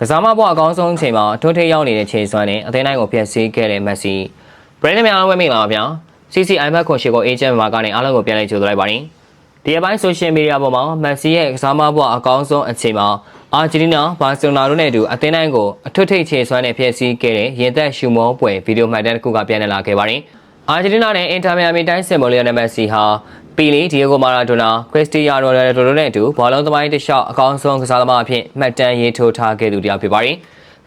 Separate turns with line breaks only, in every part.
ကစားမဘွားအကောင်းဆုံးအချိန်မှာထွန်းထိပ်ရောက်နေတဲ့ခြေစွမ်းနဲ့အသင်းတိုင်းကိုဖျက်ဆီးခဲ့တဲ့မက်ဆီဘရန်ဒန်များအားဝဲမိလာပါဗျာ CCI ဘက်ခွန်ရှိကိုအေဂျင့်မှာကနေအားလုံးကိုပြန်လည်ကြိုဆိုလိုက်ပါတယ်ဒီအပိုင်းဆိုရှယ်မီဒီယာပေါ်မှာမက်ဆီရဲ့ကစားမဘွားအကောင်းဆုံးအချိန်မှာအာဂျင်တီးနားဘာစီလိုနာတို့နဲ့အတူအသင်းတိုင်းကိုအထွတ်ထိပ်ခြေစွမ်းနဲ့ဖျက်ဆီးခဲ့တဲ့ရင်သက်ရှူမောပွဲဗီဒီယိုမှတ်တမ်းတစ်ခုကပြန်လည်လာခဲ့ပါတယ်အာဂျင်တီးနားနဲ့အင်တာမီယာမီတိုင်းစင်မိုလီယိုနဲ့မက်ဆီဟာ ပီလီဒီယေဂိုမာရာဒိုနာခရစ္စတီယာနိုရိုနယ်ဒိုတို့နဲ့အတူဘောလုံးသမိုင်းတစ်လျှောက်အကောင်းဆုံးကစားသမားအဖြစ်မှတ်တမ်းရေးထိုးထားခဲ့သူတစ်ယောက်ဖြစ်ပါတယ်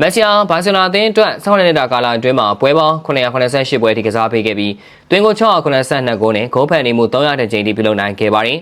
မက်ဆီယာဘာစီလိုနာအသင်းအတွက်ဆောင်းနေတဲ့ကာလအတွင်းမှာပွဲပေါင်း988ပွဲထိကစားပေးခဲ့ပြီးတွင်ကို682ဂိုးနဲ့ဂိုးဖန်နေမှု300ကြိမ်ထိပြုလုပ်နိုင်ခဲ့ပါတယ်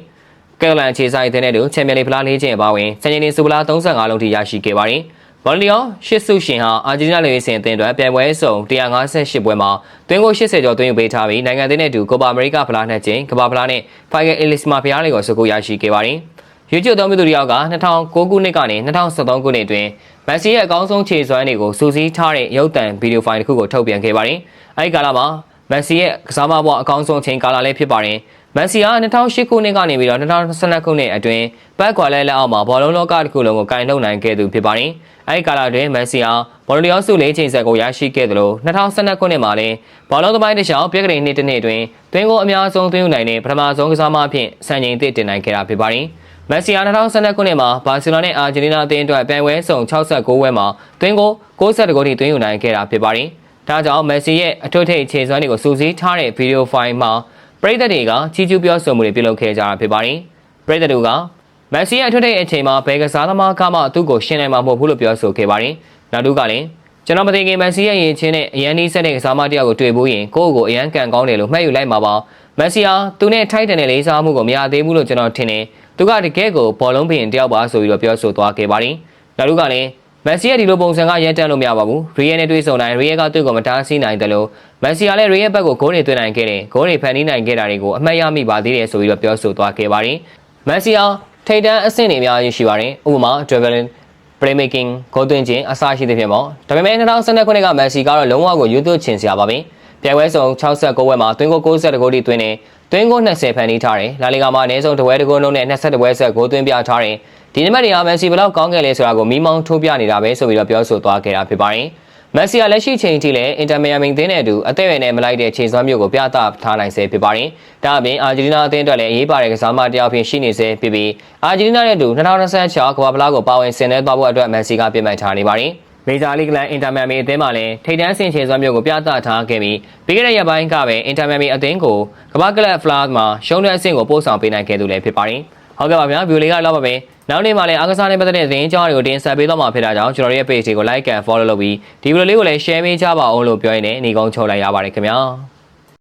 ကယ်လန်ခြေဆိုင်တဲ့တဲ့တူချန်ပီယံလိဖလား၄ချိန်အပါဝင်စံချိန်တင်စူပလာ35လုံးထိရရှိခဲ့ပါတယ် ဘောလီယိုရှစ်စုရှင်ဟာအာဂျင်တီးနားလေဆင်အသင်းအတွက်ပြိုင်ပွဲစုံ158ပွဲမှာတွင်းကို80ကျော်သွင်းယူပေးထားပြီးနိုင်ငံအသင်းနဲ့အတူကိုပါအမေရိကဖလားနှစ်ကြိမ်ကမ္ဘာဖလားနဲ့ဖိုင်ဂယ်အီလစ်မာဖျားလေးကိုစုကိုရရှိခဲ့ပါတယ်။ YouTube သုံးပြီးသူတယောက်က2009ခုနှစ်ကနေ2013ခုနှစ်အတွင်းမက်ဆီရဲ့အကောင်းဆုံးခြေစွမ်းတွေကိုစူးစီးထားတဲ့ရုပ်သံဗီဒီယိုဖိုင်တစ်ခုကိုထုတ်ပြန်ခဲ့ပါတယ်။အဲဒီကာလမှာ မက်ဆီရဲ့ကစားမဘွားအကောင်းဆုံးချိန်ကာလလည်းဖြစ်ပါတယ်။မက်ဆီဟာ2008ခုနှစ်ကနေပြီးတော့2012ခုနှစ်အတွင်းဘက်ကွာလဲလက်အောက်မှာဘောလုံးလောကတစ်ခုလုံးကိုကင်လှုပ်နိုင်ခဲ့သူဖြစ်ပါတယ်။အဲဒီကာလအတွင်းမက်ဆီဟာဘောလုံးလျောစုလေးချိန်ဆက်ကိုရရှိခဲ့သလို2012ခုနှစ်မှာလည်းဘောလုံးသမိုင်းတစ်လျှောက်ပြက်ကလေးနှစ်တစ်နှစ်အတွင်းတွင်းကိုအများဆုံးသွင်းယူနိုင်တဲ့ပထမဆုံးကစားမအဖြစ်စံချိန်သစ်တင်နိုင်ခဲ့တာဖြစ်ပါတယ်။မက်ဆီယာ2012ခုနှစ်မှာဘာစီလိုနာနဲ့အာဂျင်တီးနားအသင်းအတွက်ပြိုင်ပွဲစုံ69ပွဲမှာသွင်းကို62ဂိုးထိသွင်းယူနိုင်ခဲ့တာဖြစ်ပါတယ်။ ဒါကြောင့်မက်ဆီရဲ့အထွတ်ထိပ်ခြေစွမ်းတွေကိုစူးစီးထားတဲ့ဗီဒီယိုဖိုင်မှာပရိသတ်တွေကချီးကျူးပြောဆိုမှုတွေပြုလုပ်ခဲ့ကြတာဖြစ်ပါတယ်။ပရိသတ်တို့ကမက်ဆီရဲ့အထွတ်ထိပ်အချိန်မှာဘယ်ကစားသမားကမှသူ့ကိုရှင်းနိုင်မှာမဟုတ်ဘူးလို့ပြောဆိုခဲ့ပါတယ်။နောက်တစ်ကလည်းကျွန်တော်မသိခင်မက်ဆီရဲ့ရင်ချင်းနဲ့အရန်နီးဆက်တဲ့ကစားမတယောက်ကိုတွေ့ဘူးရင်ကိုယ့်ကိုအရန်ကန်ကောင်းတယ်လို့မှတ်ယူလိုက်မှာပါမက်ဆီဟာသူနဲ့ထိုက်တန်တဲ့လေးစားမှုကိုမရသေးဘူးလို့ကျွန်တော်ထင်တယ်သူကတကယ်ကိုဘောလုံးပင်တယောက်ပါဆိုပြီးတော့ပြောဆိုသွားခဲ့ပါတယ်နောက်တစ်ကလည်း မက်ဆီရဲ့ဒီလိုပုံစံကရန်တန်လို့မရပါဘူးရီယယ်နဲ့တွေ့ဆုံတိုင်းရီယယ်ကသူ့ကိုမတားဆီးနိုင်တယ်လို့မက်ဆီကလည်းရီယယ်ဘက်ကိုဂိုးတွေသွင်းနိုင်ခဲ့တယ်ဂိုးတွေဖန်တီးနိုင်ခဲ့တာတွေကိုအမှတ်ရမိပါသေးတယ်ဆိုပြီးတော့ပြောဆိုသွားခဲ့ပါတယ်မက်ဆီဟာထိတ်တန်းအဆင့်တွေအများကြီးရှိပါတယ်ဥပမာ dribbling playmaking ဂိုးသွင်းခြင်းအစရှိသဖြင့်ပေါ့ဒါပေမဲ့2012ခုနှစ်ကမက်ဆီကတော့လုံးဝကိုယူသွချင်စရာပါပဲပြိုင်ပွဲစုံ69ပွဲမှာသွင်းကို60ဂိုးထိသွင်းတယ်သွင်းကို20ဖန်တီးထားတယ်လာလီဂါမှာအနည်းဆုံးတပွဲတကိုးလုံးနဲ့20ပွဲဆက်ဂိုးသွင်းပြထားတယ် ဒီနံပါတ်တွေကမက်ဆီဘယ်လောက်ကောင်းခဲ့လဲဆိုတာကိုမိမောင်းထိုးပြနေတာပဲဆိုပြီးတော့ပြောဆိုသွားခဲ့တာဖြစ်ပါတယ်မက်ဆီကလက်ရှိချိန်ထိလည်းအင်တာမီယာမင်သင်းနဲ့အတူအသက်အရွယ်နဲ့မလိုက်တဲ့ခြေစွမ်းမျိုးကိုပြသထားနိုင်ဆဲဖြစ်ပါတယ်။ဒါအပြင်အာဂျင်တီးနားအသင်းအတွက်လည်းအရေးပါတဲ့ကစားမတစ်ယောက်ဖြစ်ရှိနေဆဲဖြစ်ပြီးအာဂျင်တီးနားနဲ့အတူ2026ကမ္ဘာဖလားကိုပါဝင်ဆင်နွှဲသွားဖို့အတွက်မက်ဆီကပြင်ပထားနေပါတယ်။မေဂျာလိဂ်လန်အင်တာမီယာမီအသင်းမှလည်းထိပ်တန်းဆင်ခြေစွမ်းမျိုးကိုပြသထားခဲ့ပြီးပြီးခဲ့တဲ့ရက်ပိုင်းကပဲအင်တာမီယာမီအသင်းကိုကမ္ဘာကလပ်ဖလားမှာရှုံးတဲ့အဆင့်ကိုပို့ဆောင်ပေးနိုင်ခဲ့သူလည်းဖြစ်ပါတယ်။ဟုတ်ကဲ့ပါဗျာဗီဒီယိုလေးကတော့ပါပဲ နောက်နေ့မှလည်းအားကစားနဲ့ပတ်သက်တဲ့သတင်းကြောင်းတွေကိုတင်ဆက်ပေးတော့မှာဖြစ်တာကြောင့်ကျွန်တော်တို့ရဲ့ page တွေကို like and follow လုပ်ပြီးဒီဗီဒီယိုလေးကိုလည်း share ပေးကြပါအောင်လို့ပြောရင်းနဲ့ညီကုန်းချုပ်လိုက်ရပါတယ်ခင်ဗျာ